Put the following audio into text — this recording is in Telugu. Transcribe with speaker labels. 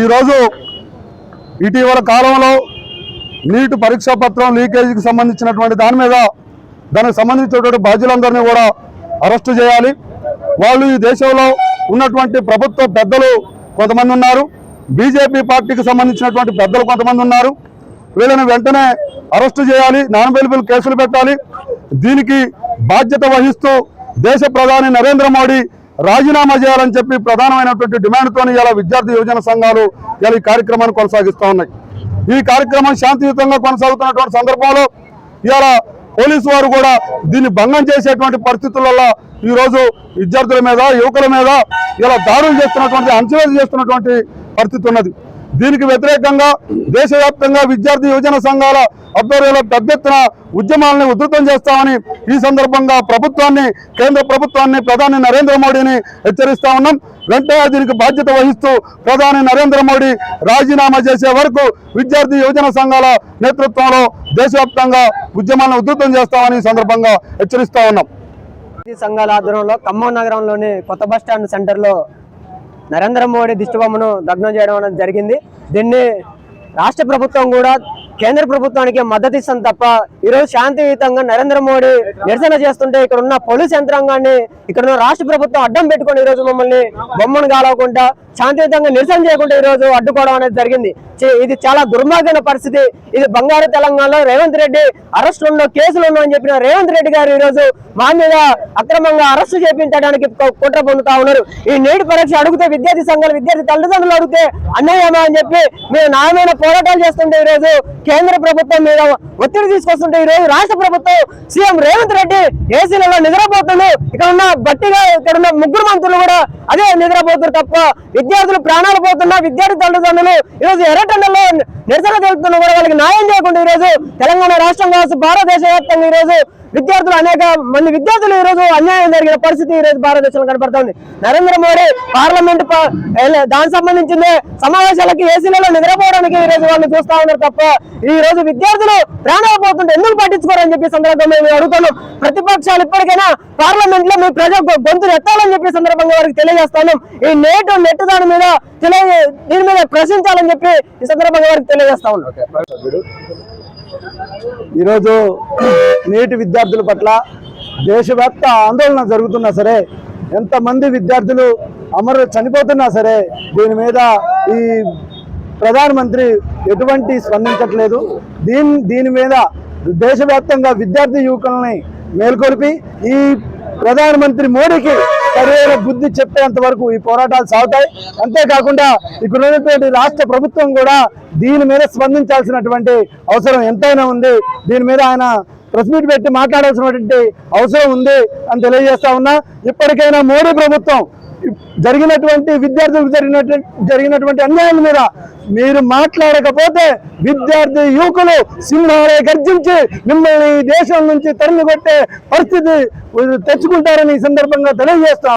Speaker 1: ఈరోజు ఇటీవల కాలంలో నీటి పరీక్షా పత్రం లీకేజీకి సంబంధించినటువంటి దాని మీద దానికి సంబంధించినటువంటి బాధ్యులందరినీ కూడా అరెస్టు చేయాలి. వాళ్ళు ఈ దేశంలో ఉన్నటువంటి ప్రభుత్వ పెద్దలు కొంతమంది ఉన్నారు. బీజేపీ పార్టీకి సంబంధించినటువంటి పెద్దలు కొంతమంది ఉన్నారు. వీళ్ళని వెంటనే అరెస్టు చేయాలి నాన్ అవైలబుల్ కేసులు పెట్టాలి. దీనికి బాధ్యత వహిస్తూ దేశ ప్రధాని నరేంద్ర మోడీ రాజీనామా చేయాలని చెప్పి ప్రధానమైనటువంటి డిమాండ్తో ఇలా విద్యార్థి యువజన సంఘాలు ఇలా ఈ కార్యక్రమాన్ని కొనసాగిస్తూ ఉన్నాయి. ఈ కార్యక్రమం శాంతియుతంగా కొనసాగుతున్నటువంటి సందర్భంలో ఇలా పోలీసు వారు కూడా దీన్ని భంగం చేసేటువంటి పరిస్థితులలో ఈ రోజు విద్యార్థుల మీద యువకుల మీద ఇలా దాడులు చేస్తున్నటువంటి అంచనా చేస్తున్నటువంటి పరిస్థితి ఉన్నది. దీనికి వ్యతిరేకంగా దేశవ్యాప్తంగా విద్యార్థి యువజన సంఘాల ఆధ్వర్యంలో పెద్ద ఎత్తున ఉద్యమాలని ఉధృతం చేస్తామని ఈ సందర్భంగా ప్రభుత్వాన్ని కేంద్ర ప్రభుత్వాన్ని ప్రధాని నరేంద్ర మోడీని హెచ్చరిస్తా ఉన్నాం. వెంటనే దీనికి బాధ్యత వహిస్తూ ప్రధాని నరేంద్ర మోడీ రాజీనామా చేసే వరకు విద్యార్థి యువజన సంఘాల నేతృత్వంలో దేశవ్యాప్తంగా ఉద్యమాలను ఉధృతం చేస్తామని ఈ సందర్భంగా హెచ్చరిస్తా ఉన్నాం.
Speaker 2: సంఘాల ఆధ్వర్యంలో ఖమ్మం నగరంలోని కొత్త బస్ స్టాండ్ సెంటర్లో నరేంద్ర మోడీ దిష్టిబొమ్మను దగ్నం చేయడం అనేది జరిగింది. దీన్ని రాష్ట్ర ప్రభుత్వం కూడా కేంద్ర ప్రభుత్వానికి మద్దతు ఇస్తాం తప్ప ఈరోజు శాంతియుతంగా నరేంద్ర మోడీ నిరసన చేస్తుంటే ఇక్కడ ఉన్న పోలీస్ యంత్రాంగాన్ని ఇక్కడ ఉన్న రాష్ట్ర ప్రభుత్వం అడ్డం పెట్టుకొని ఈరోజు మమ్మల్ని బొమ్మను కాలవకుండా శాంతియుతంగా నిరసన చేయకుండా ఈరోజు అడ్డుకోవడం అనేది జరిగింది. ఇది చాలా దుర్మార్గమైన పరిస్థితి. ఇది బంగారు తెలంగాణలో రేవంత్ రెడ్డి అరెస్టుల్లో కేసులు ఉన్నాయని చెప్పిన రేవంత్ రెడ్డి గారు ఈ రోజు మా మీద అక్రమంగా అరెస్టు చేపించడానికి కుట్ర పొందుతా ఉన్నారు. ఈ నేటి పరీక్ష అడిగితే విద్యార్థి సంఘాలు విద్యార్థి తల్లిదండ్రులు అడిగితే అన్నయ్యమా అని చెప్పి మేము నాయమైన పోరాటాలు చేస్తుంటే ఈ రోజు కేంద్ర ప్రభుత్వం మీద ఒత్తిడి తీసుకొస్తుంటే ఈ రోజు రాష్ట్ర ప్రభుత్వం సీఎం రేవంత్ రెడ్డి ఏసీలలో నిద్రపోతుంది ఇక్కడ ఉన్న బట్టిగా ఇక్కడ ఉన్న ముగ్గురు మంత్రులు కూడా అదే నిద్రపోతున్నారు తప్ప విద్యార్థులు ప్రాణాలు పోతున్నా విద్యార్థి తల్లిదండ్రులు ఈ రోజు ఎర్రటెండలో నిరసన తెలుపుతున్న కూడా వాళ్ళకి న్యాయం చేయకుండా ఈ రోజు తెలంగాణ రాష్ట్రం కావచ్చు భారతదేశ వ్యాప్తంగా ఈరోజు విద్యార్థులు అనేక మంది విద్యార్థులు ఈ రోజు అన్యాయం జరిగిన పరిస్థితి ఈ రోజు భారతదేశంలో కనపడుతుంది. నరేంద్ర మోడీ పార్లమెంట్ దానికి సంబంధించిన సమావేశాలకి ఏసీలలో నిద్రపోవడానికి ఈ రోజు వాళ్ళు చూస్తా ఉన్నారు తప్ప ఈ రోజు విద్యార్థులు ప్రాణాలు పోతుంటే ఎందుకు పట్టించుకోరని చెప్పి సందర్భంగా మేము అడుగుతున్నాం. ప్రతిపక్షాలు ఇప్పటికైనా పార్లమెంట్లో మీ ప్రజా గొంతులు ఎత్తాలని చెప్పి సందర్భంగా వారికి తెలియజేస్తాను. ఈ నేటు నెట్ దాని మీద తెలియ దీని మీద ప్రశ్నించాలని చెప్పి ఈ సందర్భంగా వారికి తెలియజేస్తా ఉన్నాం.
Speaker 3: ఈరోజు నేటి విద్యార్థుల పట్ల దేశవ్యాప్త ఆందోళన జరుగుతున్నా సరే ఎంతమంది విద్యార్థులు అమరు చనిపోతున్నా సరే దీని మీద ఈ ప్రధానమంత్రి ఎటువంటి స్పందించట్లేదు. దీని దీని మీద దేశవ్యాప్తంగా విద్యార్థి యువకులని మేల్కొల్పి ఈ ప్రధానమంత్రి మోడీకి సరైన బుద్ధి చెప్పేంత వరకు ఈ పోరాటాలు సాగుతాయి. అంతేకాకుండా ఇక్కడ ఉన్నటువంటి రాష్ట్ర ప్రభుత్వం కూడా దీని మీద స్పందించాల్సినటువంటి అవసరం ఎంతైనా ఉంది. దీని మీద ఆయన ప్రెస్ మీట్ పెట్టి మాట్లాడాల్సినటువంటి అవసరం ఉంది అని తెలియజేస్తా ఉన్నా. ఇప్పటికైనా మోడీ ప్రభుత్వం జరిగినటువంటి విద్యార్థులకు జరిగినటువంటి జరిగినటువంటి అన్యాయం మీద మీరు మాట్లాడకపోతే విద్యార్థి యువకులు సింహాలే గర్జించి మిమ్మల్ని ఈ దేశం నుంచి తరిమి కొట్టే పరిస్థితి తెచ్చుకుంటారని ఈ సందర్భంగా తెలియజేస్తాం